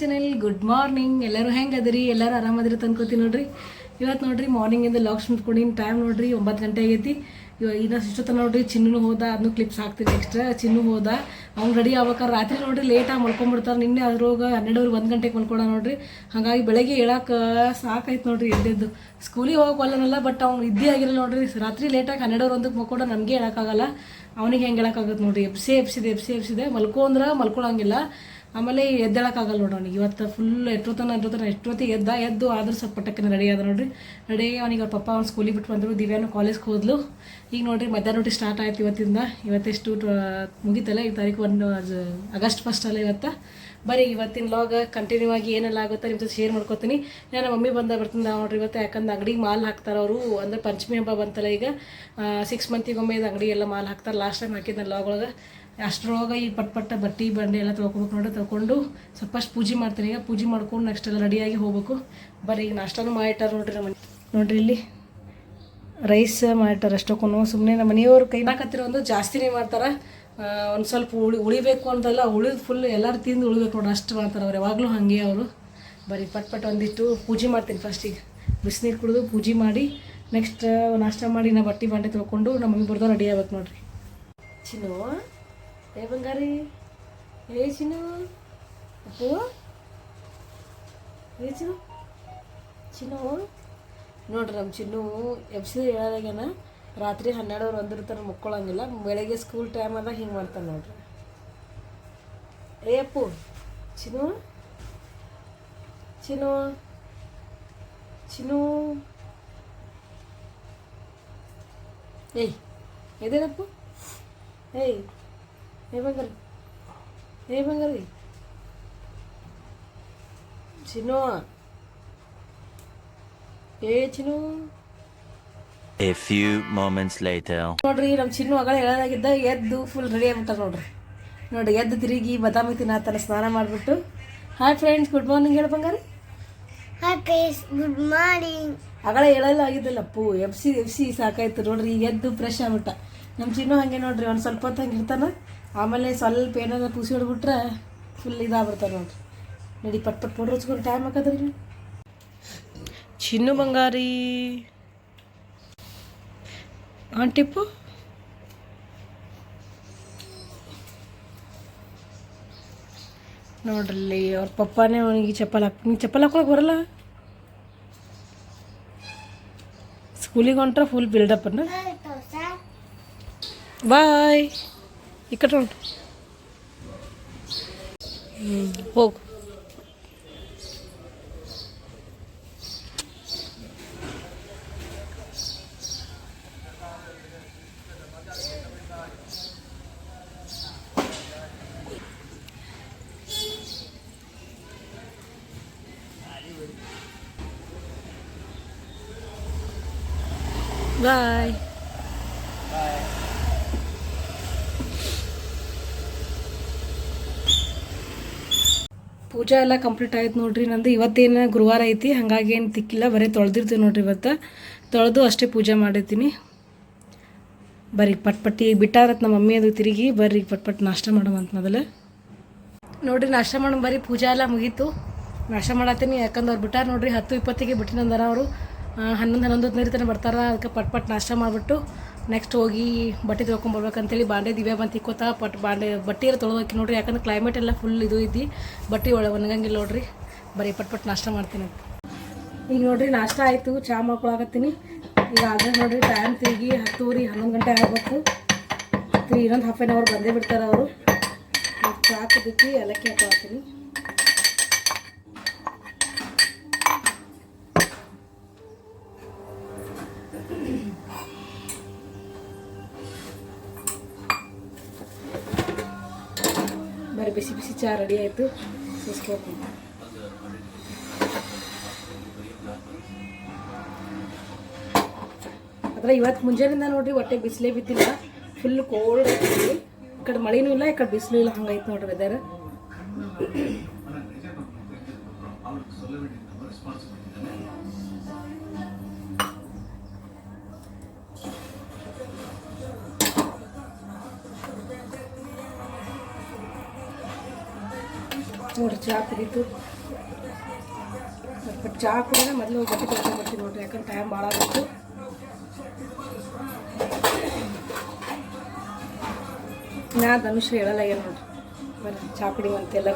Channel good morning ಎಲ್ಲರೂ ಹೆಂಗೆ ಅದರಿ ಎಲ್ಲರೂ ಆರಾಮದ್ರಿ ತಂದ್ಕೋತಿ ನೋಡ್ರಿ. ಇವತ್ತು ನೋಡ್ರಿ ಮಾರ್ನಿಂಗಿಂದ ಲಾಕ್ಸ್ ಮುಟ್ಕೊಂಡಿನ ಟೈಮ್ ನೋಡ್ರಿ, ಒಂಬತ್ತು ಗಂಟೆ ಆಗೈತಿ. ಇವಾಗ ಇನ್ನಷ್ಟು ಇಷ್ಟೊತ್ತ ನೋಡ್ರಿ ಚಿನ್ನು ಹೋದ ಅದನ್ನು ಕ್ಲಿಪ್ಸ್ ಹಾಕ್ತೀನಿ ಎಕ್ಸ್ಟ್ರಾ ಚಿನ್ನು ಹೋದ, ಅವ್ನು ರೆಡಿ ಆಗ್ಬೇಕಾದ್ರೆ ರಾತ್ರಿ ನೋಡ್ರಿ ಲೇಟಾಗಿ ಮಲ್ಕೊಂಡ್ಬಿಡ್ತಾರೆ ನಿನ್ನೆ ಅದ್ರೋಗ ಹನ್ನೆರಡುವರೆ, ಒಂದು ಗಂಟೆಗೆ ಮಲ್ಕೊಳ ನೋಡ್ರಿ. ಹಾಗಾಗಿ ಬೆಳಗ್ಗೆ ಹೇಳಕ್ಕೆ ಸಾಕಾಯ್ತು ನೋಡ್ರಿ ಎದ್ದೆದ್ದು ಸ್ಕೂಲಿಗೆ ಹೋಗಕ್ಕೆ ಒಲ್ಲನಲ್ಲ ಬಟ್ ಅವ್ನು ಇದ್ದೇ ಆಗಿರಲ್ಲ ನೋಡ್ರಿ. ರಾತ್ರಿ ಲೇಟಾಗಿ ಹನ್ನೆರಡುವರೆ ಒಂದಕ್ಕೆ ಮಲ್ಕೊಂಡ ನಮಗೆ ಹೇಳೋಕ್ಕಾಗಲ್ಲ ಅವನಿಗೆ ಹೆಂಗೆ ಹೇಳೋಕ್ಕಾಗತ್ತೆ ನೋಡ್ರಿ. ಎಪ್ಸೆ, ಎಪ್ಸಿದೆ ಎಪ್ಸೆ, ಎಪ್ಸಿದೆ. ಮಲ್ಕೊಂಡ್ರೆ ಮಲ್ಕೊಳಂಗಿಲ್ಲ. ಆಮೇಲೆ ಎದ್ದೇಳಕ್ಕಾಗಲ್ಲ ನೋಡಿ ಅವ್ನಿಗೆ. ಇವತ್ತು ಫುಲ್ ಎಷ್ಟೊತ್ತನ ಎಷ್ಟೊತ್ತನ, ಎಷ್ಟೊತ್ತಿಗೆ ಎದ್ದ, ಎದ್ದು ಆದರೂ ಸ್ವಲ್ಪ ಪಟ್ಟಕ್ಕೆ ರೆಡಿ ಆದ ನೋಡ್ರಿ. ರೆಡಿ ಅವ್ನಿಗೆ ಅವ್ರ ಪಪ್ಪ ಅವ್ನು ಸ್ಕೂಲಿಗೆ ಬಿಟ್ಟು ಬಂದರು. ದಿವ್ಯಾನು ಕಾಲೇಜ್ಗೆ ಹೋದ್ಲು. ಈಗ ನೋಡ್ರಿ ಮಧ್ಯಾಹ್ನ ರೊಟ್ಟಿ ಸ್ಟಾರ್ಟ್ ಆಯ್ತು ಇವತ್ತಿಂದ. ಇವತ್ತೆಷ್ಟು ಮುಗಿತಲ್ಲ? ಈ ತಾರೀಕು ಒಂದು ಆಗಸ್ಟ್ ಫಸ್ಟ್ ಅಲ್ಲ ಇವತ್ತು. ಬರೀ ಇವತ್ತಿನ ಲಾಗ್ ಕಂಟಿನ್ಯೂ ಆಗಿ ಏನೆಲ್ಲ ಆಗುತ್ತೆ ನಿಮ್ಮ ಜೊತೆ ಶೇರ್ ಮಾಡ್ಕೊತೀನಿ. ನಾನು ಮಮ್ಮಿ ಬಂದ ಬರ್ತೀನಿ ನೋಡ್ರಿ ಇವತ್ತು. ಯಾಕಂದ್ರೆ ಅಂಗಡಿಗೆ ಮಾಲ್ ಹಾಕ್ತಾರೆ ಅವರು. ಅಂದ್ರೆ ಪಂಚಮಿ ಹಬ್ಬ ಬಂತಲ್ಲ ಈಗ. ಸಿಕ್ಸ್ ಮಂತಿಗೊಮ್ಮೆ ಇದು ಅಂಗಡಿ ಎಲ್ಲ ಮಾಲ್ ಹಾಕ್ತಾರೆ. ಲಾಸ್ಟ್ ಟೈಮ್ ಹಾಕಿದ್ದ ಲಾಗ್ ಒಳಗೆ. ಅಷ್ಟರೊಳಗೆ ಈ ಪಟ್ ಪಟ್ಟ ಬಟ್ಟೆ, ಬಂಡೆ ಎಲ್ಲ ತೊಳ್ಕೊಬೇಕು ನೋಡಿ ತೊಗೊಂಡು ಸ್ವಲ್ಪ ಪೂಜೆ ಮಾಡ್ತೀನಿ. ಈಗ ಪೂಜೆ ಮಾಡ್ಕೊಂಡು ನೆಕ್ಸ್ಟ್ ಎಲ್ಲ ರೆಡಿಯಾಗಿ ಹೋಗ್ಬೇಕು. ಬರೀ ಈಗ ನಾಷ್ಟನೂ ಮಾಡಿಟ್ಟಾರ ನೋಡ್ರಿ ನಮ್ಮ ನೋಡ್ರಿ ಇಲ್ಲಿ ರೈಸ್ ಮಾಡಿಟ್ಟಾರೆ ಅಷ್ಟೊಕ್ಕೂ ಸುಮ್ಮನೆ ನಮ್ಮ ಮನೆಯವರು ಕೈ ಹಾಕತ್ತಿರೋ ಒಂದು ಜಾಸ್ತಿನೇ ಮಾಡ್ತಾರೆ. ಒಂದು ಸ್ವಲ್ಪ ಉಳಿ, ಉಳಿಬೇಕು ಅಂತಲ್ಲ, ಉಳಿದು ಫುಲ್ ಎಲ್ಲರೂ ತಿಂದು ಉಳಿಬೇಕು ನೋಡ್ರಿ, ಅಷ್ಟು ಮಾಡ್ತಾರೆ ಅವ್ರು. ಯಾವಾಗಲೂ ಹಾಗೆ ಅವರು. ಬರೀ ಪಟ್ ಪಟ್ ಒಂದಿಟ್ಟು ಪೂಜೆ ಮಾಡ್ತೀನಿ ಫಸ್ಟಿಗೆ ಬಿಸಿನೀರು ಕುಡಿದು ಪೂಜೆ ಮಾಡಿ ನೆಕ್ಸ್ಟ್ ನಾಷ್ಟ ಮಾಡಿ ನಾ ಬಟ್ಟೆ, ಬಾಂಡೆ ತೊಳ್ಕೊಂಡು ನಮ್ಮ ಮಮ್ಮಿ ಬರ್ದವ್ರು ರೆಡಿ ಆಗ್ಬೇಕು ನೋಡ್ರಿ. ಚಿನ್ನು ಏ ಬಂಗಾರಿ ಏ ಚಿನ್ನು ಅಪ್ಪು ಏ ಚಿನ್ನು ಚಿನ್ನು ನೋಡ್ರಿ ನಮ್ಮ ಚಿನ್ನು ಎಬ್ಸಿದ ಹೇಳೋದಾಗೇನ ರಾತ್ರಿ ಹನ್ನೆರಡುವರೆ ಒಂದಿರ್ತಾರೆ ಮುಕ್ಕೊಳಂಗಿಲ್ಲ ಬೆಳಗ್ಗೆ ಸ್ಕೂಲ್ ಟೈಮ್ ಆದಾಗ ಹಿಂಗೆ ಮಾಡ್ತಾನೆ ನೋಡ್ರಿ ಏ ಅಪ್ಪು ಚಿನ್ನು ಚಿನ್ನು ಚಿನ್ನು ಏಯ್ ಎದೇನಪ್ಪು ಏಯ್ ಏ ಬಂಗಾರಿ. ಏ ಬಂಗಾರಿ. ಚಿನ್ನು. ಏ ಚಿನ್ನು. A few moments later. ನೋಡ್ರಿ ನಮ್ಮ ಚಿನ್ನು ಮಗಳು ಹೇಳೋದಾಗಿದ್ದ ಎದ್ದು ಫುಲ್ ರೆಡಿ ಆಗ್ಬಿಟ್ಟ ನೋಡ್ರಿ. ನೋಡಿ ಎದ್ದು ತಿರುಗಿ ಬದಾಮಿ ತಿನ್ನತ್ತಾನ ಸ್ನಾನ ಮಾಡಿಬಿಟ್ಟು. ಹಾಯ್ ಫ್ರೆಂಡ್ಸ್ ಗುಡ್ ಮಾರ್ನಿಂಗ್ ಹೇಳ ಬಂಗಾರಿ. ಹಾಯ್ ಫ್ರೆಂಡ್ಸ್ ಗುಡ್ ಮಾರ್ನಿಂಗ್ ಅಗಳ ಹೇಳಲ್ಲ ಆಗಿದ್ದಲ್ಲ ಅಪ್ಪು ಎಫ್ಸಿ ಎಫ್ಸಿ ಸಾಕಾಯ್ತು ನೋಡ್ರಿ ಈಗ ಎದ್ದು ಫ್ರೆಶ್ ಆಗ್ಬಿಟ್ಟ. ನಮ್ಮ ಚಿನ್ನು ಹಂಗೆ ನೋಡ್ರಿ ಒಂದು ಸ್ವಲ್ಪ ಹೊತ್ತು ಹಂಗೆ ಇರ್ತಾನ ಆಮೇಲೆ ಸ್ವಲ್ಪ ಏನಾರ ಪುಸಿ ಹೊಡ್ಬಿಟ್ರೆ ಫುಲ್ ಇದಾಗ್ಬಿಡ್ತಾನೆ ನೋಡ್ರಿ. ನಡಿ ಪಟ್ ಪಟ್ ಪೌಡ್ರ್ ಹಚ್ಕೊಂಡು ಟೈಮ್ ಹಾಕದ್ರಿ ಚಿನ್ನು ಬಂಗಾರಿ. ಹಾಂ ಟಿಪ್ಪು ನೋಡ್ರಲ್ಲಿ ಅವ್ರ ಪಪ್ಪಾನೇ ಅವನಿಗೆ ಚಪ್ಪಲ್ ಹಾಕ್ ನೀನು ಚಪ್ಪಲ್ ಹಾಕೊಳಕ್ ಬರಲ್ಲ? ಸ್ಕೂಲಿಗೆ ಹೊಂಟ್ರ ಫುಲ್ ಬಿಲ್ಡಪ್ ಅನ್ನ? Hi, Tosa. ಬಾಯ್ ಈ ಕಡೆ ಹೊಂಟು ಹ್ಞೂ ಪೂಜಾ ಎಲ್ಲ ಕಂಪ್ಲೀಟ್ ಆಯ್ತು ನೋಡ್ರಿ. ನಂದು ಇವತ್ತೇನು ಗುರುವಾರ ಐತಿ ಹಾಗಾಗಿ ಏನು ತಿಕ್ಕಿಲ್ಲ, ಬರೀ ತೊಳೆದಿರ್ತೀವಿ ನೋಡ್ರಿ ಇವತ್ತು. ತೊಳೆದು ಅಷ್ಟೇ ಪೂಜೆ ಮಾಡಿರ್ತೀನಿ. ಬರ್ರಿ ಪಟ್ ಪಟ್ಟಿ ಬಿಟ್ಟಾರತ್ ನಮ್ಮ ಮಮ್ಮಿ ಅದು ತಿರುಗಿ, ಬರ್ರಿ ಪಟ್ ಪಟ್ ನಾಷ್ಟ ಮಾಡೋವಂತ ಮೊದಲು. ನೋಡ್ರಿ ನಾಷ್ಟ ಮಾಡೋಣ ಬರೀ ಪೂಜೆ ಎಲ್ಲ ಮುಗೀತು. ನಾಷ್ಟ ಮಾಡತ್ತೀನಿ ಯಾಕಂದ್ರೆ ಅವ್ರು ಬಿಟ್ಟಾರ ನೋಡ್ರಿ, ಹತ್ತು ಇಪ್ಪತ್ತಿಗೆ ಬಿಟ್ಟಿನಂದಾರ ಅವರು. ಹನ್ನೊಂದು ಹನ್ನೊಂದು ಹದಿನೈದು ತನಕ ಬರ್ತಾರ, ಅದಕ್ಕೆ ಪಟ್ ಪಟ್ ನಾಷ್ಟ ಮಾಡಿಬಿಟ್ಟು ನೆಕ್ಸ್ಟ್ ಹೋಗಿ ಬಟ್ಟೆ ತೊಳ್ಕೊಂಬರ್ಬೇಕಂತೇಳಿ ಬಾಂಡೆ ದಿವ್ಯ ಬಂದು ತಿಕ್ಕೋತಾ ಪಟ್ ಬಾಂಡೆ ಬಟ್ಟೆ ಎಲ್ಲ ತೊಳೋದಕ್ಕೆ ನೋಡ್ರಿ. ಯಾಕಂದ್ರೆ ಕ್ಲೈಮೇಟ್ ಎಲ್ಲ ಫುಲ್ ಇದು ಇದ್ದು ಬಟ್ಟೆ ಒಳಗೆ ಒಣಗಂಗಿಲ್ಲ ನೋಡ್ರಿ. ಬರೀ ಪಟ್ ಪಟ್ ನಾಷ್ಟ ಮಾಡ್ತೀನಿ ಈಗ ನೋಡ್ರಿ, ನಾಷ್ಟ ಆಯಿತು. ಚಹಾ ಮಾಡ್ಕೊಳಕತ್ತೀನಿ. ಈಗ ಆದ್ರೆ ನೋಡ್ರಿ ಟೈಮ್ ತಿರುಗಿ ಹತ್ತೂರಿ ಹನ್ನೊಂದು ಗಂಟೆ ಆಗಬೇಕು. ಇನ್ನೊಂದು ಹಾಫ್ ಆನ್ ಅವರ್ ಬಂದೇ ಬಿಡ್ತಾರೆ ಅವರು. ಚಹಾ ಕುದಕ್ಕೆ ಏಲಕ್ಕಿ ಹಾಕೊಳತ್ತೀನಿ. ಬಿಸಿ ಬಿಸಿ ಚಹಾ ರೆಡಿ ಆಯಿತು. ಸುಸ್ಕೋತೀನಿ ಆದ್ರೆ ಇವತ್ತು ಮುಂಜಾನೆಯಿಂದ ನೋಡ್ರಿ ಹೊಟ್ಟೆ ಬಿಸಿಲೇ ಬಿದ್ದಿಲ್ಲ. ಫುಲ್ ಕೋಲ್ಡ್ ಈ ಕಡೆ ಮಳೆನೂ ಇಲ್ಲ, ಈ ಕಡೆ ಬಿಸಿಲು ಇಲ್ಲ. ಹಂಗೈತೆ ನೋಡ್ರಿ ವೆದರ್ ನೋಡ್ರಿ ಚಹಾ ಕುಡಿತು. ಬಟ್ ಚಹಾ ಕುಡಿದ ಮೊದಲು ಬಟ್ಟೆ ಬರ್ತೀವಿ ನೋಡ್ರಿ, ಯಾಕಂದ್ರೆ ಟೈಮ್ ಭಾಳ ಆಗಿತ್ತು ನಾ ಧನುಷ್ ಹೇಳಲ್ಲ ಏನು ನೋಡ್ರಿ ಬರ್ರಿ ಚಹಾ ಕುಡಿಯುವಂತೆಲ್ಲ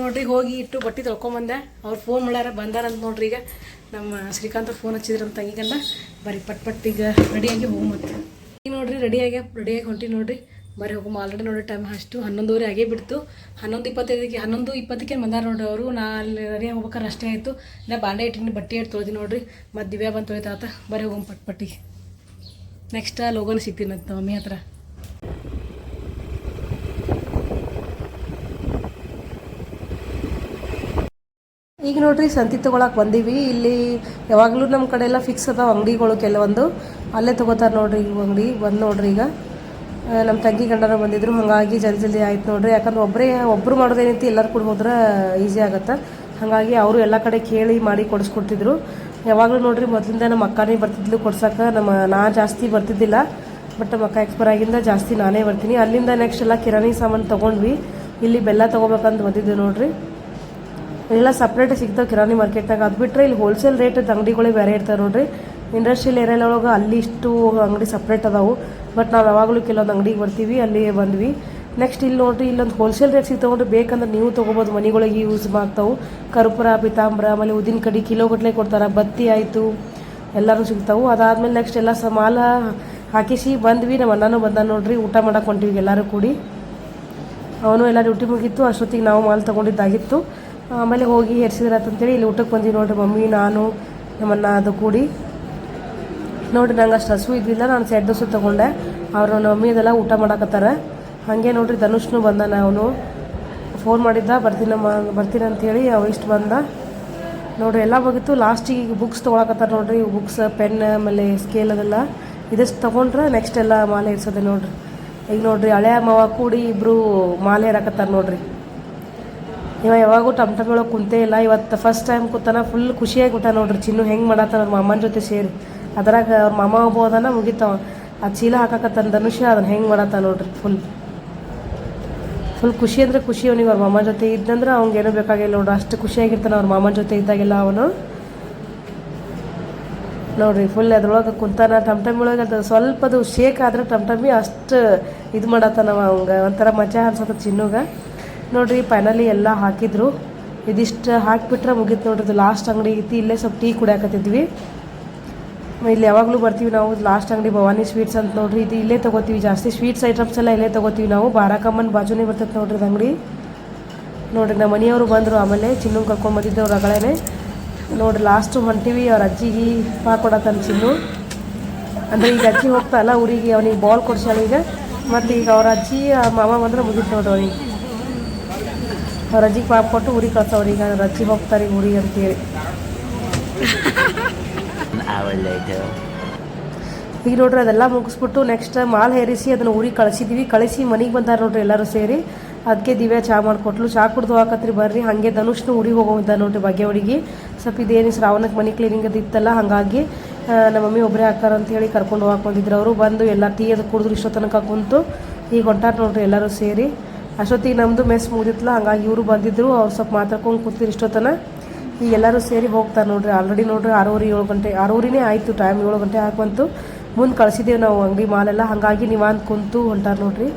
ನೋಡ್ರಿ, ಹೋಗಿ ಇಟ್ಟು ಬಟ್ಟೆ ತೊಳ್ಕೊಂಬಂದೆ ಅವ್ರು ಫೋನ್ ಮಾಡ್ಯಾರ ಬಂದಾರಂತ ನೋಡ್ರಿ ಈಗ. ನಮ್ಮ ಶ್ರೀಕಾಂತ್ ಫೋನ್ ಹಚ್ಚಿದ್ರು ನಮ್ಮ ತಂಗಿಗಂಡ ಬರೀ ಪಟ್ ಪಟ್ ಈಗ ರೆಡಿಯಾಗಿ ಹೋಗಿ ಮತ್ತೆ. ಈಗ ನೋಡ್ರಿ ರೆಡಿಯಾಗಿ ರೆಡಿಯಾಗಿ ಹೊಂಟಿ ನೋಡ್ರಿ. ಬರೀ ಹೋಗಮ್ಮ ಆಲ್ರೆಡಿ ನೋಡಿ ಟೈಮ್ ಅಷ್ಟು ಹನ್ನೊಂದುವರೆ ಆಗೇ ಬಿಡ್ತು. ಹನ್ನೊಂದು ಇಪ್ಪತ್ತೈದಕ್ಕೆ, ಹನ್ನೊಂದು ಇಪ್ಪತ್ತಕ್ಕೆ ಬಂದಾರ ನೋಡ್ರಿ ಅವರು ನಾ ಅಲ್ಲಿ ರೆಡಿ ಹೋಗ್ಬೇಕಾರೆ ಅಷ್ಟೇ ಆಯಿತು. ನಾ ಬಾಂಡೆ ಇಟ್ಟಿನಿ ಬಟ್ಟೆ ಇಟ್ಟು ತೊಳ್ದಿ ನೋಡ್ರಿ. ಮತ್ತು ದಿವ್ಯಾ ಬಂದು ತೊಳಿತಾತ ಬರೀ ಹೋಗಮ್ಮ ಪಟ್ ಪಟ್ಟಿ. ನೆಕ್ಸ್ಟ್ ಲೋಗನ್ ಸಿಗ್ತೀನಿ ಅಂತ ಮಮ್ಮಿ ಹತ್ರ. ಈಗ ನೋಡ್ರಿ ಸಂತಿ ತೊಗೊಳಕ್ಕೆ ಬಂದೀವಿ. ಇಲ್ಲಿ ಯಾವಾಗಲೂ ನಮ್ಮ ಕಡೆ ಎಲ್ಲ ಫಿಕ್ಸ್ ಅದಾವ ಅಂಗಡಿಗಳು ಕೆಲವೊಂದು. ಅಲ್ಲೇ ತೊಗೋತಾರೆ ನೋಡ್ರಿ ಅಂಗಡಿ. ಬಂದು ನೋಡ್ರಿ ಈಗ. ನಮ್ಮ ತಂಗಿ ಗಂಡನ ಬಂದಿದ್ರು, ಹಾಗಾಗಿ ಜಲ್ದಿ ಜಲ್ದಿ ಆಯ್ತು ನೋಡ್ರಿ. ಯಾಕಂದ್ರೆ ಒಬ್ಬರೇ ಒಬ್ಬರು ಮಾಡೋದೇನೈತಿ ಎಲ್ಲರೂ ಕೂಡ ಹೋದ್ರೆ ಈಸಿ ಆಗುತ್ತೆ. ಹಾಗಾಗಿ ಅವರು ಎಲ್ಲ ಕಡೆ ಕೇಳಿ ಮಾಡಿ ಕೊಡಿಸ್ಕೊಡ್ತಿದ್ರು. ಯಾವಾಗಲೂ ನೋಡ್ರಿ, ಮೊದಲಿಂದ ನಮ್ಮ ಅಕ್ಕನೇ ಬರ್ತಿದ್ಲು ಕೊಡ್ಸೋಕೆ. ನಮ್ಮ, ನಾ ಜಾಸ್ತಿ ಬರ್ತಿದ್ದಿಲ್ಲ. ಬಟ್ ನಮ್ಮ ಅಕ್ಕ ಎಕ್ಸ್ಪೈರ್ ಆಗಿಂದ ಜಾಸ್ತಿ ನಾನೇ ಬರ್ತೀನಿ. ಅಲ್ಲಿಂದ ನೆಕ್ಸ್ಟ್ ಎಲ್ಲ ಕಿರಾಣಿ ಸಾಮಾನು ತೊಗೊಂಡ್ವಿ. ಇಲ್ಲಿ ಬೆಲ್ಲ ತೊಗೋಬೇಕಂತ ಬಂದಿದ್ದೆ ನೋಡ್ರಿ. ಎಲ್ಲ ಸಪ್ರೇಟ್ ಸಿಗ್ತಾವೆ ಕಿರಾಣಿ ಮಾರ್ಕೆಟ್ನಾಗ ಅದು ಬಿಟ್ಟರೆ ಇಲ್ಲಿ ಹೋಲ್ಸೇಲ್ ರೇಟ್ ಅಂಗಡಿಗಳೇ ಬೇರೆ ಇರ್ತಾವೆ ನೋಡ್ರಿ. ಇಂಡಸ್ಟ್ರಿಯಲ್ ಏರಿಯಾ ಒಳಗೆ ಅಲ್ಲಿ ಇಷ್ಟು ಅಂಗಡಿ ಸಪ್ರೇಟ್ ಅದಾವು. ಬಟ್ ನಾವು ಯಾವಾಗಲೂ ಕೆಲವೊಂದು ಅಂಗಡಿಗೆ ಬರ್ತೀವಿ, ಅಲ್ಲಿ ಬಂದ್ವಿ. ನೆಕ್ಸ್ಟ್ ಇಲ್ಲಿ ನೋಡ್ರಿ, ಇಲ್ಲೊಂದು ಹೋಲ್ಸೇಲ್ ರೇಟ್ ಸಿಗ್ತಾವೆ ತಗೊಂಡ್ರೆ ಬೇಕಂದ್ರೆ ನೀವು ತೊಗೋಬೋದು. ಮನೆಗಳಿಗೆ ಯೂಸ್ ಮಾಡ್ತಾವೆ. ಕರ್ಪೂರ, ಪಿತಾಂಬ್ರ, ಆಮೇಲೆ ಉದ್ದಿನ ಕಡಿ ಕಿಲೋ ಗಟ್ಟಲೆ ಕೊಡ್ತಾರೆ. ಬತ್ತಿ ಆಯಿತು ಎಲ್ಲರೂ ಸಿಗ್ತಾವೆ. ಅದಾದಮೇಲೆ ನೆಕ್ಸ್ಟ್ ಎಲ್ಲ ಸಮಾಲ ಹಾಕಿಸಿ ಬಂದ್ವಿ. ನಮ್ಮ ಅಣ್ಣನೂ ಬಂದ ನೋಡ್ರಿ, ಊಟ ಮಾಡಕ್ಕೆ ಹೊಂಟಿವಿ ಎಲ್ಲರೂ ಕೂಡಿ. ಅವನು ಎಲ್ಲ ಡ್ಯೂಟಿ ಮುಗಿತ್ತು ಅಷ್ಟೊತ್ತಿಗೆ ನಾವು ಮಾಲ್ ತೊಗೊಂಡಿದ್ದಾಗಿತ್ತು. ಆಮೇಲೆ ಹೋಗಿ ಹೇರ್ಸಿದ್ರಾತಂತೇಳಿ ಇಲ್ಲಿ ಊಟಕ್ಕೆ ಬಂದ್ವಿ ನೋಡ್ರಿ. ಮಮ್ಮಿ, ನಾನು ನಮ್ಮನ್ನ ಅದು ಕೂಡಿ. ನೋಡ್ರಿ ನಂಗೆ ಅಷ್ಟು ಹಸು ಇದ್ದಿಲ್ಲ. ನಾನು ಸೆಡ್ ದೋಸೆ ತೊಗೊಂಡೆ. ಅವರು ಮಮ್ಮಿ ಅದೆಲ್ಲ ಊಟ ಮಾಡಕತ್ತಾರ. ಹಾಗೆ ನೋಡಿರಿ, ಧನುಷ್ನು ಬಂದಾನ ಅವನು. ಫೋನ್ ಮಾಡಿದ್ದ ಬರ್ತೀನಮ್ಮ ಬರ್ತೀನಿ ಅಂತೇಳಿ ಅವ ಇಷ್ಟು ಬಂದ. ನೋಡಿರಿ, ಎಲ್ಲ ಹೋಗಿತ್ತು ಲಾಸ್ಟಿಗೆ ಈಗ ಬುಕ್ಸ್ ತೊಗೊಳಕತ್ತಾರೆ ನೋಡಿರಿ. ಬುಕ್ಸ್ ಪೆನ್ ಆಮೇಲೆ ಸ್ಕೇಲ್ ಅದೆಲ್ಲ. ಇದಷ್ಟು ತೊಗೊಂಡ್ರೆ ನೆಕ್ಸ್ಟ್ ಎಲ್ಲ ಮಾಲೆ ಇರ್ಸೋದೆ ನೋಡಿರಿ. ಈಗ ನೋಡಿರಿ, ಹಳೆ ಮಾವ ಕೂಡಿ ಇಬ್ಬರು ಮಾಲೆ ಇರಕತ್ತಾರೆ ನೋಡಿರಿ. ಇವ ಯಾವಾಗೂ ಟಮ್ ಟಮ್ ಒಳಗೆ ಕುಂತೇ ಇಲ್ಲ. ಇವತ್ತು ಫಸ್ಟ್ ಟೈಮ್ ಕೂತಾನ ಫುಲ್ ಖುಷಿಯಾಗಿ ಬಿಟ್ಟ ನೋಡ್ರಿ. ಚಿನ್ನು ಹೆಂಗೆ ಮಾಡತ್ತಾನ ನಮ್ಮ ಮಾಮನ ಜೊತೆ ಸೇರಿ. ಅದ್ರಾಗ ಅವ್ರ ಮಾಮ ಒಬ್ಬ ಹೋದಾನ ಮುಗಿತಾವ ಆ ಚೀಲ ಹಾಕಾಕತ್ತಾನ ಧನುಷ್ಯ ಅದನ್ನ ಹೆಂಗೆ ಮಾಡತ್ತ ನೋಡ್ರಿ ಫುಲ್ ಫುಲ್ ಖುಷಿ ಅಂದರೆ ಖುಷಿ ಅವನಿಗೆ ಅವ್ರ ಮಾಮನ ಜೊತೆ ಇದ್ದಂದ್ರೆ ಅವ್ನಿಗೇನು ಬೇಕಾಗಿಲ್ಲ ನೋಡ್ರಿ. ಅಷ್ಟು ಖುಷಿಯಾಗಿರ್ತಾನೆ ಅವ್ರ ಮಾಮನ ಜೊತೆ ಇದ್ದಾಗೆಲ್ಲ ಅವನು. ನೋಡ್ರಿ ಫುಲ್ ಅದ್ರೊಳಗೆ ಕುಂತಾನ, ಟಮ್ ಟಮ್ ಒಳಗೆ ಅದು ಸ್ವಲ್ಪ ಶೇಕ್ ಆದ್ರೆ ಟಮ್ ಟಮ್ಮಿ ಅಷ್ಟು ಇದು ಮಾಡತ್ತಾನವ ಅವಂಗೆ. ಒಂಥರ ಮಜಾ ಅನ್ಸತ್ತ ಚಿನ್ನುಗ. ನೋಡ್ರಿ ಫೈನಲಿ ಎಲ್ಲ ಹಾಕಿದ್ರು. ಇದಿಷ್ಟು ಹಾಕಿಬಿಟ್ರೆ ಮುಗೀತು ನೋಡ್ರಿ, ಇದು ಲಾಸ್ಟ್ ಅಂಗಡಿ ಐತಿ, ಇಲ್ಲೇ ಸ್ವಲ್ಪ ಟೀ ಕುಡಿಯಾಕತ್ತಿದ್ವಿ. ಇಲ್ಲಿ ಯಾವಾಗಲೂ ಬರ್ತೀವಿ ನಾವು. ಲಾಸ್ಟ್ ಅಂಗಡಿ ಭವಾನಿ ಸ್ವೀಟ್ಸ್ ಅಂತ ನೋಡ್ರಿ. ಇದು ಇಲ್ಲೇ ತೊಗೋತೀವಿ ಜಾಸ್ತಿ. ಸ್ವೀಟ್ಸ್ ಐಟಮ್ಸ್ ಎಲ್ಲ ಇಲ್ಲೇ ತೊಗೋತೀವಿ ನಾವು. ಬಾರಾಕಮ್ಮನ ಬಾಜುನೇ ಬರ್ತೈತೆ ನೋಡ್ರಿ ಇದು ಅಂಗಡಿ. ನೋಡ್ರಿ, ನಮ್ಮ ಮನೆಯವರು ಬಂದರು. ಆಮೇಲೆ ಚಿನ್ನು ಕರ್ಕೊಂಡು ಬಂದಿದ್ದವ್ರು ಅಗಳೇ ನೋಡ್ರಿ ಲಾಸ್ಟು ಹೊಂಟಿವಿ. ಅವ್ರ ಅಜ್ಜಿಗೆ ಪಾ ಕೊಡತ್ತಾನೆ ಚಿನ್ನು. ಅಂದರೆ ಈಗ ಅಜ್ಜಿ ಹೋಗ್ತಾಲ್ಲ ಊರಿಗೆ, ಅವನಿಗೆ ಬಾಲ್ ಕೊಡ್ಸಾಳ ಈಗ. ಮತ್ತು ಈಗ ಅವ್ರ ಅಜ್ಜಿ ಮಾಮ ಬಂದ್ರೆ ಮುಗೀತು ನೋಡ್ರಿ ಅವನಿಗೆ. ಅವ್ರ ಅಜ್ಜಿಗೆ ಪಾಪ ಕೊಟ್ಟು ಊರಿಗೆ ಕಳ್ಸವ್ರಿ ಈಗ ಅಜ್ಜಿ ಹೋಗ್ತಾರೆ ಊರಿಗೆ ಅಂತೇಳಿ. Hour later. ಈಗ ನೋಡ್ರಿ ಅದೆಲ್ಲ ಮುಗಿಸ್ಬಿಟ್ಟು ನೆಕ್ಸ್ಟ್ ಮಾಲ್ ಹೇರಿಸಿ ಅದನ್ನು ಊರಿಗೆ ಕಳಿಸಿದ್ವಿ. ಕಳಿಸಿ ಮನೆಗೆ ಬಂದಾರ ನೋಡ್ರಿ ಎಲ್ಲರೂ ಸೇರಿ. ಅದಕ್ಕೆ ದಿವ್ಯಾ ಚಾ ಮಾಡಿಕೊಟ್ಲು. ಚಾ ಕುಡ್ದು ಹಾಕತ್ರಿ ಬರ್ರಿ. ಹಾಗೆ ಧನುಷ್ನು ಊರಿಗೆ ಹೋಗೋದ ನೋಡ್ರಿ ಬಗ್ಗೆ ಹುಡುಗಿ. ಸ್ವಲ್ಪ ಇದೇನು ಶ್ರಾವಣಕ್ಕೆ ಮನೆ ಕ್ಲೀನಿಂಗ್ ಅದು ಇತ್ತಲ್ಲ, ಹಾಗಾಗಿ ನಮ್ಮ ಮಮ್ಮಿ ಒಬ್ಬರೇ ಹಾಕ್ತಾರೆ ಅಂತ ಹೇಳಿ ಕರ್ಕೊಂಡು ಹೋಗಾಕೊಂಡಿದ್ರು ಅವರು. ಬಂದು ಎಲ್ಲ ಟೀ ಅದು ಕುಡಿದ್ರು ಇಷ್ಟೋ ತನಕ ಕುಂತು ಈಗ ಹೊಂಟಾರ ನೋಡ್ರಿ ಎಲ್ಲರೂ ಸೇರಿ. ಅಷ್ಟೊತ್ತಿಗೆ ನಮ್ಮದು ಮೆಸ್ ಮುಗಿದಿತ್ತಲ್ಲ ಹಂಗಾಗಿ ಇವರು ಬಂದಿದ್ರು. ಅವ್ರು ಸ್ವಲ್ಪ ಮಾತಾಡ್ಕೊಂಡು ಕೂತಿರು ಇಷ್ಟೊತ್ತನ ಈಗ ಎಲ್ಲರೂ ಸೇರಿ ಹೋಗ್ತಾರೆ ನೋಡ್ರಿ. ಆಲ್ರೆಡಿ ನೋಡ್ರಿ ಆರೂವರೆ, ಏಳು ಗಂಟೆ, ಆರೂವರೆನೇ ಆಯಿತು ಟೈಮ್ ಏಳು ಗಂಟೆ ಹಾಕ್ಬಂತು ಮುಂದೆ ಕಳಿಸಿದ್ದೇವೆ ನಾವು ಅಂಗಡಿ ಮಾಲೆಲ್ಲ. ಹಾಗಾಗಿ ನಿವಾಂತ ಕುಂತು ಹೊಂಟಾರ ನೋಡ್ರಿ.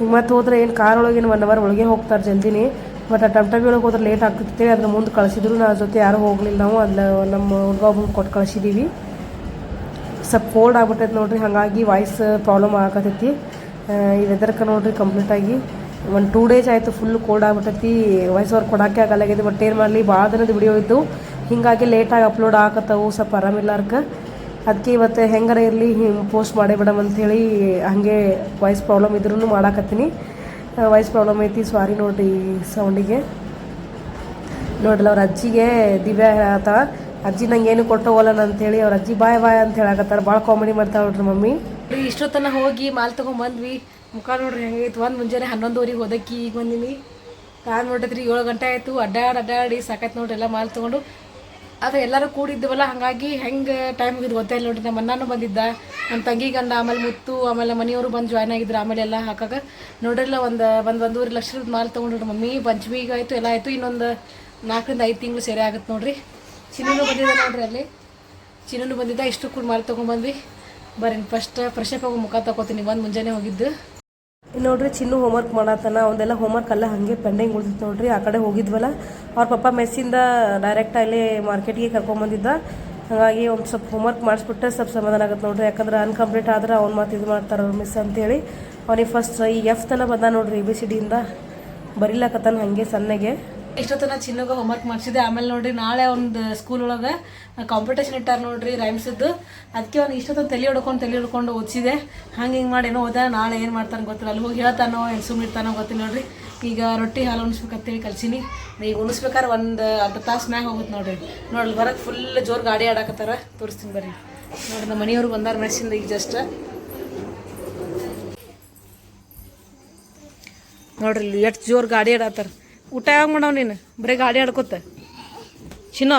ಈಗ ಮತ್ತೆ ಹೋದ್ರೆ ಏನು ಕಾರ್ ಒಳಗೇನು ಒನ್ ಅವರ್ ಒಳಗೆ ಹೋಗ್ತಾರೆ ಜಲ್ದಿನೇ. ಬಟ್ ಆ ಟಮ್ ಒಳಗೆ ಹೋದ್ರೆ ಲೇಟ್ ಆಗ್ತಿರ್ತೇವೆ ಅದ್ರ ಮುಂದೆ ಕಳಿಸಿದ್ರು. ನಾ ಜೊತೆ ಯಾರೂ ಹೋಗಲಿಲ್ಲ ನಾವು. ಅಲ್ಲ ನಮ್ಮ ಹುಡುಗ ಒಬ್ಬನ ಕೊಟ್ಟು ಕಳಿಸಿದ್ದೀವಿ ಸ್ವಲ್ಪ ಕೋಲ್ಡ್ ಆಗ್ಬಿಟ್ಟೈತೆ ನೋಡ್ರಿ. ಹಾಗಾಗಿ ವಾಯ್ಸ್ ಪ್ರಾಬ್ಲಮ್ ಆಗತೈತಿ ಈ ವೆದರ್ಗೆ ನೋಡ್ರಿ ಕಂಪ್ಲೀಟಾಗಿ ಒಂದು ಟೂ ಡೇಸ್ ಆಯಿತು ಫುಲ್ ಕೋಲ್ಡ್ ಆಗ್ಬಿಟ್ಟೈತಿ. ವಾಯ್ಸ್ ಅವ್ರು ಕೊಡೋಕ್ಕೆ ಆಗಲ್ಲಾಗಿದೆ ಬಟ್ ಏನು ಮಾಡಲಿ ಭಾಳ ದಿನದ ವಿಡಿಯೋ ಇತ್ತು ಹೀಗಾಗಿ ಲೇಟಾಗಿ ಅಪ್ಲೋಡ್ ಆಗತ್ತವು, ಸ್ವಲ್ಪ ಆರಾಮಿಲ್ಲಾರ್ಕ ಅದಕ್ಕೆ ಇವತ್ತು ಹೆಂಗಾರ ಇರಲಿ, ಹಿಂಗೆ ಪೋಸ್ಟ್ ಮಾಡೇ ಬಿಡಮ್ ಅಂಥೇಳಿ ಹಾಗೆ ವಾಯ್ಸ್ ಪ್ರಾಬ್ಲಮ್ ಇದ್ರೂ ಮಾಡಾಕತ್ತೀನಿ. ವಾಯ್ಸ್ ಪ್ರಾಬ್ಲಮ್ ಐತಿ ಸಾರಿ ನೋಡ್ರಿ ಸೌಂಡಿಗೆ ನೋಡಿಲ್ಲ ಅವ್ರ ಅಜ್ಜಿಗೆ ದಿವ್ಯಾ ಹೇಳತ್ತ ಅಜ್ಜಿ ನಂಗೆ ಏನು ಕೊಟ್ಟು ಹೋಗಲ್ಲ ಅಂತೇಳಿ ಅವ್ರ ಅಜ್ಜಿ ಬಾಯ್ ಬಾಯ್ ಅಂತ ಹೇಳಕತ್ತಾರ ಭಾಳ ಕಾಮಿಡಿ ಮಾಡ್ತಾಳೆ ನೋಡ್ರಿ ಮಮ್ಮಿ. ಇಷ್ಟೊತ್ತನ ಹೋಗಿ ಮಾಲ್ ತಗೊಂಡ್ ಬಂದ್ವಿ. ಮುಖ ನೋಡ್ರಿ ಹೆಂಗೈತಿ ಒಂದು ಮುಂಜಾನೆ ಹನ್ನೊಂದುವರೆಗೆ ಹೋದಕ್ಕಿ ಈಗ ಬಂದಿನಿ. ಕಾರ್ ನೋಡತ್ರಿ ಏಳು ಗಂಟೆ ಆಯಿತು. ಅಡ್ಡಾಡಿ ಅಡ್ಡಾಡಿ ಸಾಕಾಯ್ತು ನೋಡ್ರಿ ಎಲ್ಲ ಮಾಲ್ ತೊಗೊಂಡು. ಅದು ಎಲ್ಲರೂ ಕೂಡಿದ್ದವಲ್ಲ ಹಾಗಾಗಿ ಹೆಂಗೆ ಟೈಮ್ ಇದು ಗೊತ್ತಾಯಿಲ್ಲ ನೋಡ್ರಿ. ನಮ್ಮ ಅಣ್ಣನೂ ಬಂದಿದ್ದ. ನಮ್ಮ ತಂಗಿ ಗಂಡ, ಆಮೇಲೆ ಮುತ್ತು, ಆಮೇಲೆ ಮನೆಯವರು ಬಂದು ಜಾಯ್ನ್ ಆಗಿದ್ರು. ಆಮೇಲೆ ಎಲ್ಲ ಹಾಕಾಗ. ನೋಡ್ರಿಲ್ಲ, ಒಂದು ಒಂದು ಒಂದೂವರೆ ಲಕ್ಷದ ಮಾಲ್ ತೊಗೊಂಡ್ರಿ ಮಮ್ಮಿ. ಪಂಚಮಿಗೆ ಆಯಿತು, ಎಲ್ಲ ಆಯಿತು. ಇನ್ನೊಂದು ನಾಲ್ಕರಿಂದ ಐದು ತಿಂಗಳು ಸೇರಿ ಆಗುತ್ತೆ ನೋಡ್ರಿ. ಚಿನ್ನೂ ಬಂದಿದ್ದ ನೋಡ್ರಿ ಅಲ್ಲಿ. ಚಿನ್ನೂ ಬಂದಿದ್ದ ಇಷ್ಟು ಕೂಡ ಮಾಲ್ ತೊಗೊಂಬಂದ್ವಿ ಬರ್ರಿ ಫಸ್ಟ್ ಫ್ರೆಶ್ ಅಪ್ ಹೋಗಿ ಮುಖ ತಗೋತೀನಿ ಒಂದು ಮುಂಜಾನೆ ಹೋಗಿದ್ದು. ನೋಡ್ರಿ, ಚಿನ್ನು ಹೋಮ್ವರ್ಕ್ ಮಾಡತ್ತಾನ ಅವಂದೆಲ್ಲ ಹೋಮ್ವರ್ಕ್ ಅಲ್ಲ ಹಾಗೆ ಪೆಂಡಿಂಗ್ ಉಳಿದಿತ್ತು ನೋಡ್ರಿ, ಆ ಕಡೆ ಹೋಗಿದ್ವಲ್ಲ. ಅವ್ರ ಪಪ್ಪ ಮೆಸ್ಸಿಂದ ಡೈರೆಕ್ಟ್ ಅಲ್ಲಿ ಮಾರ್ಕೆಟ್ಗೆ ಕರ್ಕೊಂಬಂದಿದ್ದ ಹಾಗಾಗಿ ಒಂದು ಸ್ವಲ್ಪ ಹೋಮ್ವರ್ಕ್ ಮಾಡಿಸ್ಬಿಟ್ರೆ ಸ್ವಲ್ಪ ಸಮಾಧಾನ ಆಗುತ್ತೆ ನೋಡ್ರಿ, ಯಾಕಂದ್ರೆ ಅನ್ಕಂಪ್ಲೀಟ್ ಆದ್ರೆ ಅವ್ನು ಮಾತು ಇದು ಮಾಡ್ತಾರೆ ಅವ್ರು ಮಿಸ್ ಅಂತೇಳಿ. ಅವನಿಗೆ ಫಸ್ಟ್ ಈ ಎಫ್ ತನ ಬಂದ ನೋಡ್ರಿ ಎ ಬಿ ಸಿ ಡಿಯಿಂದ ಬರಿಲಕತ್ತಾನ ಹಾಗೆ ಸಣ್ಣಗೆ. ಇಷ್ಟೊತ್ತನ ಚಿನ್ನಗ ಹೋಮ್ವರ್ಕ್ ಮಾಡಿಸಿದೆ ಆಮೇಲೆ ನೋಡ್ರಿ, ನಾಳೆ ಒಂದು ಸ್ಕೂಲ್ ಒಳಗೆ ಕಾಂಪಿಟೇಷನ್ ಇಟ್ಟಾರ ನೋಡ್ರಿ ರೈಮ್ಸದ್ದು ಅದಕ್ಕೆ ಅವ್ನು ಇಷ್ಟೊತ್ತನ ತಲೆ ಹೊಡ್ಕೊಂಡು ತಲೆ ಹೊಡ್ಕೊಂಡು ಓದಿಸಿದೆ. ಹಂಗೆ ಹಿಂಗೆ ಮಾಡಿ ಏನೋ ಓದ ನಾಳೆ ಏನು ಮಾಡ್ತಾನೆ ಗೊತ್ತಿಲ್ಲ. ಅಲ್ಲಿ ಹೋಗಿ ಹೇಳ್ತಾನೋ, ಏನು ಸುಮ್ಮನೆ ಇರ್ತಾನೋ ಗೊತ್ತಿಲ್ಲ ನೋಡ್ರಿ. ಈಗ ರೊಟ್ಟಿ ಹಾಲು ಉಣಿಸ್ಬೇಕಂತೇಳಿ ಕಲ್ಸಿನಿ. ಈಗ ಉಣಿಸ್ಬೇಕಾದ್ರೆ ಒಂದು ಅರ್ಧ ತಾಸು ಮ್ಯಾಗ ಹೋಗುತ್ತೆ ನೋಡ್ರಿ. ನೋಡ್ರಿ ಹೊರಗೆ ಫುಲ್ ಜೋರು ಗಾಡಿ ಆಡಾಕತ್ತಾರ. ತೋರಿಸ್ತೀನಿ ಬರ್ರಿ. ನೋಡ್ರಿ, ನಮ್ಮ ಮನೆಯವರು ಬಂದಾರ ಮೆಣಸಿಂದ ಈಗ ಜಸ್ಟ್ ನೋಡ್ರಿ, ಎಷ್ಟು ಜೋರು ಗಾಡಿ ಆಡತ್ತಾರ ಊಟ ಯಾವಾಗ ಮಾಡವ್ ನೀನು? ಬರೀ ಗಾಡಿ ಆಡ್ಕೊತ? ಚಿನ್ನೋ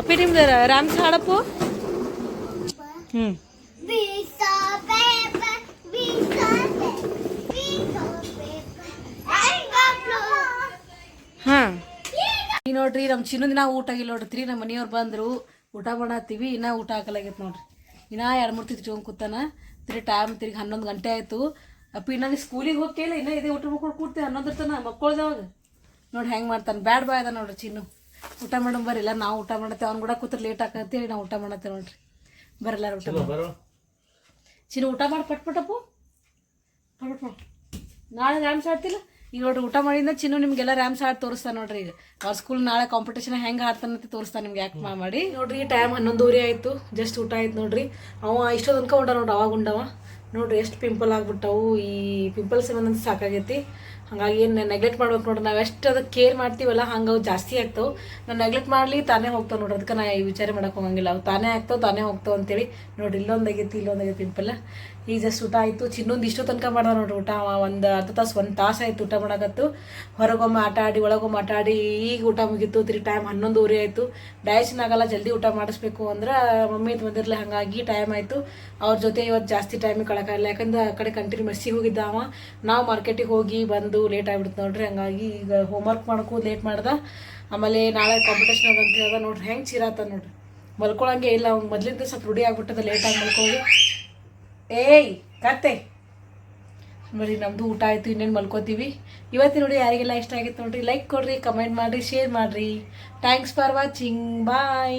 ಅಪ್ಪಿ ನಿಮ್ದು ರಾಮ್ಸ್ ಹಾಡಪ್ಪು? ಹ್ಞೂ ಹಾಂ. ಈ ನೋಡ್ರಿ ನಮ್ಮ ಚಿನ್ನ ದಿನ ಊಟ ಆಗಿಲ್ಲ ನೋಡ್ರಿ. ನಮ್ಮ ಮನೆಯವ್ರು ಬಂದರು, ಊಟ ಮಾಡತ್ತೀವಿ, ಇನ್ನೂ ಊಟ ಹಾಕಲಾಗೈತೆ ನೋಡ್ರಿ. ಇನ್ನೂ ಎರಡು ಮೂರು ತಿರ್ಗಿ ಕೂತಾನ. ತಿರ್ಗಿ ಟೈಮ್ ತಿರ್ಗಿ ಹನ್ನೊಂದು ಗಂಟೆ ಆಯಿತು. ಅಪ್ಪಿ ನಾನು ಸ್ಕೂಲಿಗೆ ಹೋಗ್ತಿಲ್ಲ ಇನ್ನೂ ಇದೇ ಊಟ ಮಾಡ್ಕೊಂಡು ಕೂಡ್ತೀವಿ ಹನ್ನೊಂದು ತನ ಮಕ್ಕಳ್ದವಾಗ ನೋಡಿ ಹೆಂಗೆ ಮಾಡ್ತಾನೆ? ಬ್ಯಾಡ್ ಬಾಯ್ ಅದ ನೋಡ್ರಿ ಚಿನ್ನು. ಊಟ ಮಾಡೋ ಬರಿಲ್ಲ ನಾವು ಊಟ ಮಾಡತ್ತೇವೆ. ಅವ್ನು ಕೂಡ ಕೂತ್ರೆ ಲೇಟ್ ಆಕತ್ತೇಳಿ ನಾವು ಊಟ ಮಾಡತ್ತೇವೆ ನೋಡ್ರಿ. ಬರಲ್ಲ ಊಟ ಮಾಡಿ. ಚಿನ್ನು ಊಟ ಮಾಡಿ ಪಟ್ಪಟಪ್ಪು ಪಟ್ ಪಟ್ ನಾಳೆ ರ್ಯಾಮ್ಸ್ ಆಡ್ತಿಲ್ಲ? ಈಗ ನೋಡ್ರಿ ಊಟ ಮಾಡಿಂದ ಚಿನ್ನು ನಿಮ್ಗೆಲ್ಲ ರ್ಯಾಮ್ಸ್ ಆಡ್ ತೋರಿಸ್ತಾನೆ ನೋಡ್ರಿ ಈಗ. ಅವ್ರ ಸ್ಕೂಲ್ ನಾಳೆ ಕಾಂಪಿಟೇಷನ್ ಹೆಂಗೆ ಆಡ್ತಾನೆ ಅಂತ ತೋರಿಸ್ತಾನೆ ನಿಮ್ಗೆ ಯಾಕೆ ಮಾಡಿ. ನೋಡ್ರಿ ಟೈಮ್ ಹನ್ನೊಂದುವರೆ ಆಯಿತು. ಜಸ್ಟ್ ಊಟ ಆಯ್ತು ನೋಡ್ರಿ. ಅವ ಇಷ್ಟೊಂದು ಅನ್ಕೊಂಡ ನೋಡ್ರಿ ಅವಾಗ ಉಂಡವ. ನೋಡ್ರಿ ಎಷ್ಟು ಪಿಂಪಲ್ ಆಗ್ಬಿಟ್ಟವು. ಈ ಪಿಂಪಲ್ಸ್ ಏನಂತ ಸಾಕಾಗೈತಿ. ಹಾಗಾಗಿ ಏನು ನೆಗ್ಲೆಕ್ಟ್ ಮಾಡ್ಬೇಕು ನೋಡ್ರಿ, ನಾವು ಎಷ್ಟು ಅದಕ್ಕೆ ಕೇರ್ ಮಾಡ್ತೀವಲ್ಲ ಹಂಗೆ ಅವು ಜಾಸ್ತಿ ಆಗ್ತಾವೆ. ನಾನು ನೆಗ್ಲೆಕ್ಟ್ ಮಾಡಲಿ, ತಾನೇ ಹೋಗ್ತಾವೆ ನೋಡ್ರಿ. ಅದಕ್ಕೆ ನಾ ಈ ವಿಚಾರ ಮಾಡೋಕೆ ಹೋಗಂಗಿಲ್ಲ. ಅವು ತಾನೇ ಆಗ್ತಾವೆ, ತಾನೇ ಹೋಗ್ತಾವೆ ಅಂತೇಳಿ ನೋಡ್ರಿ, ಇಲ್ಲೊಂದಾಗೈತಿ ಇಲ್ಲೊಂದಾಗೈತಿ ಇಲ್ಲೊಂದು ಆಗೈತಿ ಪಿಂಪಲ್ ಈಗ ಜಸ್ಟ್ ಊಟ ಆಯಿತು. ಚಿನ್ನೊಂದು ಇಷ್ಟು ತನಕ ಮಾಡ್ದ ನೋಡ್ರಿ ಊಟ. ಒಂದು ಅರ್ಧ ತಾಸು, ಒಂದು ತಾಸು ಆಯಿತು ಊಟ ಮಾಡಕತ್ತು. ಹೊರಗೊಮ್ಮೆ ಆಟ ಆಡಿ, ಒಳಗೊಮ್ಮೆ ಆಟ ಆಡಿ ಈಗ ಊಟ ಮುಗೀತು. ತ್ರೀ ಟೈಮ್ ಹನ್ನೊಂದುವರೆ ಆಯಿತು. ಡೈಜೆಷನ್ ಆಗಲ್ಲ ಜಲ್ದಿ ಊಟ ಮಾಡಿಸ್ಬೇಕು ಅಂದ್ರೆ ಮಮ್ಮಿ ಬಂದಿರಲಿ, ಹಾಗಾಗಿ ಟೈಮ್ ಆಯಿತು. ಅವ್ರ ಜೊತೆ ಇವತ್ತು ಜಾಸ್ತಿ ಟೈಮಿಗೆ ಕಳಕಾಗಿಲ್ಲ ಯಾಕಂದ್ರೆ ಆ ಕಡೆ ಕಂಟಿನ್ಯೂ ಮೆಸ್ಸಿಗೆ ಹೋಗಿದ್ದ ಅವ. ನಾವು ಮಾರ್ಕೆಟಿಗೆ ಹೋಗಿ ಬಂದು ಲೇಟ್ ಆಗ್ಬಿಡ್ತು ನೋಡ್ರಿ. ಹಂಗಾಗಿ ಈಗ ಹೋಮ್ವರ್ಕ್ ಮಾಡ್ಕೋ ಲೇಟ್ ಮಾಡ್ದೆ. ಆಮೇಲೆ ನಾಳೆ ಕಾಂಪಿಟೇಷನ್ ಅಂತ ಹೇಳ್ದ. ನೋಡ್ರಿ ಹೆಂಗೆ ಚೀರಾತ ನೋಡ್ರಿ. ಮಲ್ಕೊಳಂಗೆ ಇಲ್ಲ. ಅವ್ನು ಮೊದ್ಲಿಂದ ಸ್ವಲ್ಪ ರೂಢಿ ಆಗ್ಬಿಟ್ಟದ ಲೇಟಾಗಿ ಮಲ್ಕೋದು ಏಯ್, ಕತ್ತೆ. ನೋಡಿ ನಮ್ಮದು ಊಟ ಆಯಿತು, ಇನ್ನೇನು ಮಲ್ಕೋತೀವಿ. ಇವತ್ತಿನ ನೋಡಿ ಯಾರಿಗೆಲ್ಲ ಇಷ್ಟ ಆಗಿತ್ತು ನೋಡ್ರಿ ಲೈಕ್ ಕೊಡ್ರಿ ಕಮೆಂಟ್ ಮಾಡಿರಿ ಶೇರ್ ಮಾಡಿರಿ. Thanks for watching bye